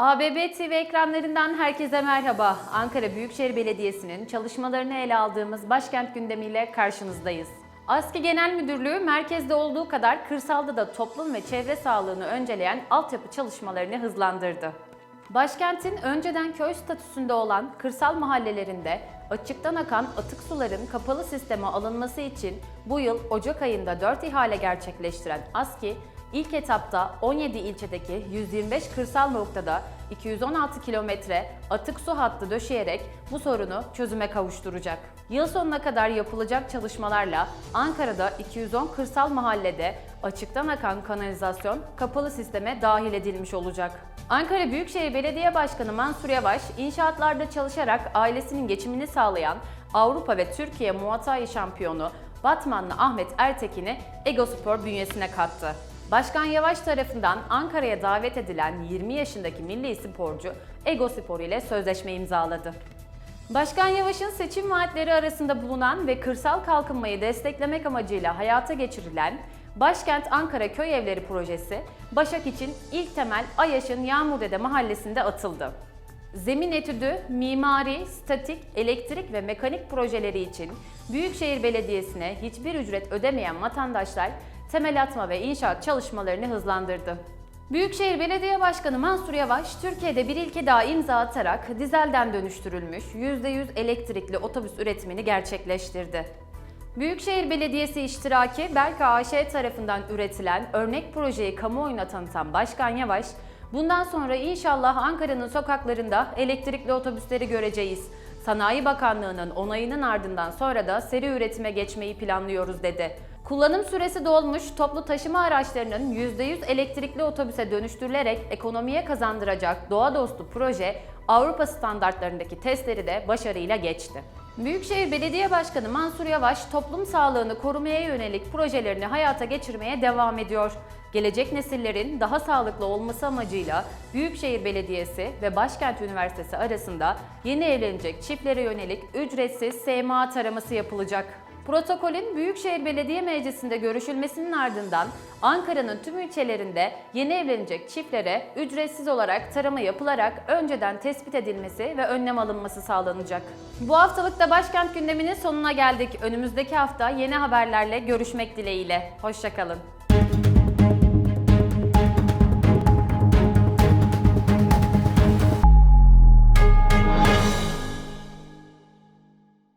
ABB TV ekranlarından herkese merhaba. Ankara Büyükşehir Belediyesi'nin çalışmalarını ele aldığımız başkent gündemiyle karşınızdayız. ASKİ Genel Müdürlüğü merkezde olduğu kadar kırsalda da toplum ve çevre sağlığını önceleyen altyapı çalışmalarını hızlandırdı. Başkentin önceden köy statüsünde olan kırsal mahallelerinde açıktan akan atık suların kapalı sisteme alınması için bu yıl Ocak ayında 4 ihale gerçekleştiren ASKİ, ilk etapta 17 ilçedeki 125 kırsal noktada 216 kilometre atık su hattı döşeyerek bu sorunu çözüme kavuşturacak. Yıl sonuna kadar yapılacak çalışmalarla Ankara'da 210 kırsal mahallede açıktan akan kanalizasyon kapalı sisteme dahil edilmiş olacak. Ankara Büyükşehir Belediye Başkanı Mansur Yavaş, inşaatlarda çalışarak ailesinin geçimini sağlayan Avrupa ve Türkiye Muay şampiyonu Batmanlı Ahmet Ertekin'i Egospor bünyesine kattı. Başkan Yavaş tarafından Ankara'ya davet edilen 20 yaşındaki milli sporcu Egospor ile sözleşme imzaladı. Başkan Yavaş'ın seçim vaatleri arasında bulunan ve kırsal kalkınmayı desteklemek amacıyla hayata geçirilen Başkent Ankara Köy Evleri projesi, Başak için ilk temel Ayaş'ın Yağmurdede mahallesinde atıldı. Zemin etüdü, mimari, statik, elektrik ve mekanik projeleri için Büyükşehir Belediyesi'ne hiçbir ücret ödemeyen vatandaşlar temel atma ve inşaat çalışmalarını hızlandırdı. Büyükşehir Belediye Başkanı Mansur Yavaş, Türkiye'de bir ilke daha imza atarak dizelden dönüştürülmüş %100 elektrikli otobüs üretimini gerçekleştirdi. Büyükşehir Belediyesi iştiraki Belka AŞ tarafından üretilen örnek projeyi kamuoyuna tanıtan Başkan Yavaş, bundan sonra inşallah Ankara'nın sokaklarında elektrikli otobüsleri göreceğiz. Sanayi Bakanlığı'nın onayının ardından sonra da seri üretime geçmeyi planlıyoruz dedi. Kullanım süresi dolmuş toplu taşıma araçlarının %100 elektrikli otobüse dönüştürülerek ekonomiye kazandıracak doğa dostu proje Avrupa standartlarındaki testleri de başarıyla geçti. Büyükşehir Belediye Başkanı Mansur Yavaş toplum sağlığını korumaya yönelik projelerini hayata geçirmeye devam ediyor. Gelecek nesillerin daha sağlıklı olması amacıyla Büyükşehir Belediyesi ve Başkent Üniversitesi arasında yeni evlenecek çiftlere yönelik ücretsiz SMA taraması yapılacak. Protokolün Büyükşehir Belediye Meclisi'nde görüşülmesinin ardından Ankara'nın tüm ilçelerinde yeni evlenecek çiftlere ücretsiz olarak tarama yapılarak önceden tespit edilmesi ve önlem alınması sağlanacak. Bu haftalıkta başkent gündeminin sonuna geldik. Önümüzdeki hafta yeni haberlerle görüşmek dileğiyle. Hoşçakalın.